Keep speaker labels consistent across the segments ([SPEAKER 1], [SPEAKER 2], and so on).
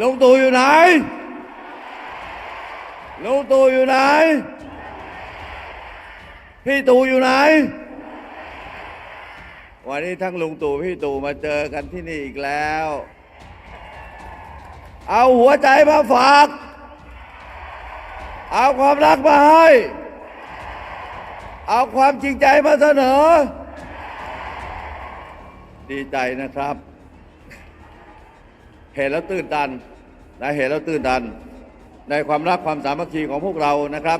[SPEAKER 1] ลุงตู่อยู่ไหน ลุงตู่อยู่ไหน พี่ตู่อยู่ไหน วันนี้ทั้งลุงตู่พี่ตู่มาเจอกันที่นี่อีกแล้ว เอาหัวใจมาฝาก เอาความรักมาให้ เอาความจริงใจมาเสนอ ดีใจนะครับ เห็นแล้วตื่นตันและเห็นแล้วตื่นตัน ในความรักความสามัคคีของพวกเรานะครับ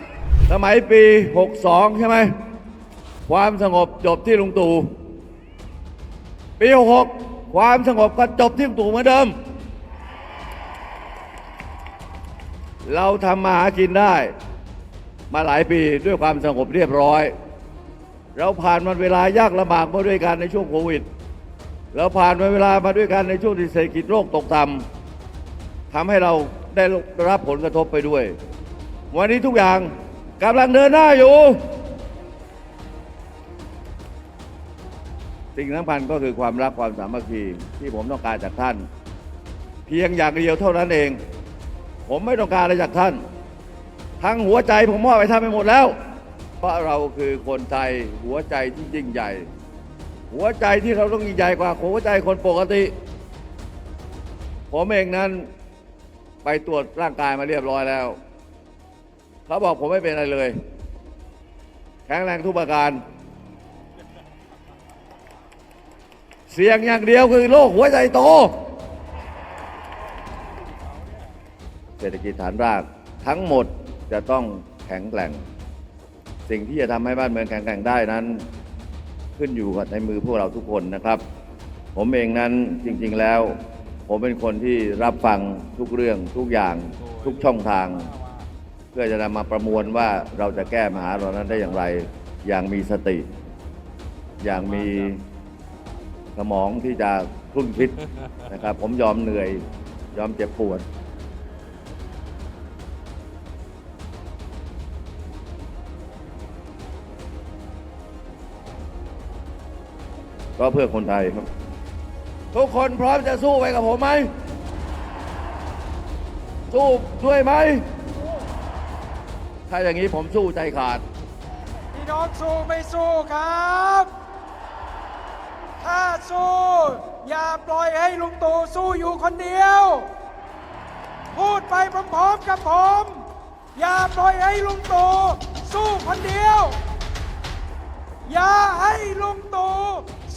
[SPEAKER 1] สมัยปี 62 ใช่ไหมความสงบจบที่ลุงตู่ปี 66 ความสงบก็จบที่ลุงตู่เหมือนเดิม เราทำมาหากินได้มาหลายปีด้วยความสงบเรียบร้อย เราผ่านมันเวลายากลำบากมาด้วยกันในช่วงโควิด เราผ่านมาเวลามาด้วยกันในช่วงที่เศรษฐกิจโลกตกต่ำทำให้เราได้รับผลกระทบไปด้วย วันนี้ทุกอย่างกำลังเดินหน้าอยู่ สิ่งสำคัญก็คือความรักความสามัคคีที่ผมต้องการจากท่าน เพียงอย่างเดียวเท่านั้นเอง ผมไม่ต้องการอะไรจากท่าน ทั้งหัวใจผมมอบไปท่านไปหมดแล้ว เพราะเราคือคนไทยหัวใจที่ยิ่งใหญ่ หัวใจที่เราต้องใหญ่กว่าหัวใจคนปกติ ผมเองนั้นไปตรวจร่างกายมาเรียบร้อยแล้ว เขาบอกผมไม่เป็นอะไรเลย แข็งแรงทุกประการ เสียงอย่างเดียวคือโรคหัวใจโต เศรษฐกิจฐานรากทั้งหมดจะต้องแข็งแกร่ง สิ่งที่จะทำให้บ้านเมืองแข็งแกร่งได้นั้น ขึ้นอยู่กับในมือพวกเราทุกคนนะครับ ผมเองนั้นจริงๆแล้ว ผมเป็นคนที่รับฟังทุกเรื่องทุกอย่างทุกช่องทาง เพื่อจะนำมาประมวลว่าเราจะแก้ปัญหาเหล่านั้นได้อย่างไร อย่างมีสติ อย่างมีสมองที่จะครุ่นคิดนะครับ ผมยอมเหนื่อยยอมเจ็บปวด ก็เพื่อคนไทยครับ ทุกคนพร้อมจะสู้ไปกับผมไหม สู้ด้วยไหม ถ้าอย่างนี้ผมสู้ใจขาด
[SPEAKER 2] พี่น้องสู้ไม่สู้ครับ ถ้าสู้ อย่าปล่อยให้ลุงตู่สู้อยู่คนเดียว พูดไปพร้อมๆกับผม อย่าปล่อยให้ลุงตู่สู้คนเดียว อย่าให้ลุงตู่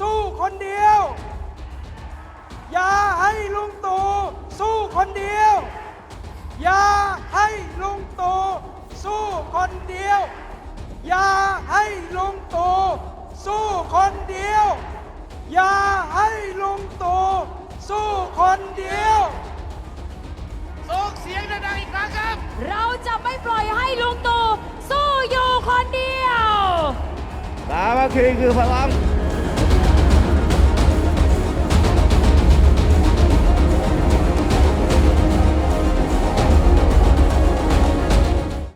[SPEAKER 2] สู้คนเดียว อย่าให้ลุงตู่สู้คนเดียว อย่าให้ลุงตู่สู้คนเดียว อย่าให้ลุงตู่สู้คนเดียว อย่าให้ลุงตู่สู้คนเดียวส่งเสียงดังๆอีกครั้งครับ
[SPEAKER 3] เราจะไม่ปล่อยให้ลุงตู่สู้อยู่คนเดียว
[SPEAKER 1] สามัคคีคือพลัง